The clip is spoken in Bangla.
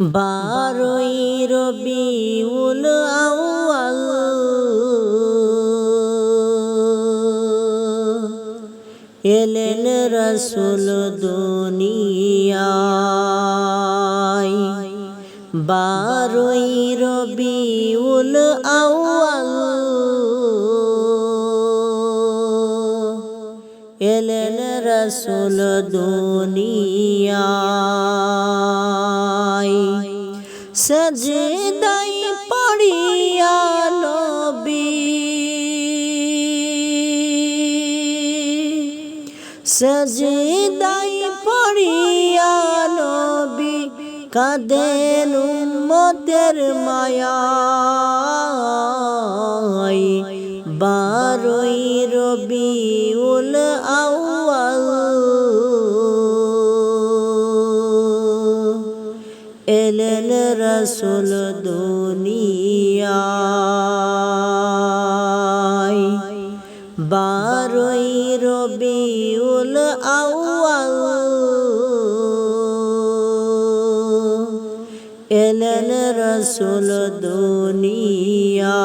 বারোই রবিউল আউয়াল। এলেন রসুল দুনিয়ায়। বারোই রবিউল আউয়াল। এলেন রসুল দুনিয়ায়। সজদাই পড়িয়া নবী। সজদাই পড়িয়া নবী কাঁদেন উম্মতের মায়ায়। বারোই রবিউল আউয়াল এলেন রসুল দুনিয়ায়। বারোই রবিউল আউয়াল। এলেন রসুল দুনিয়া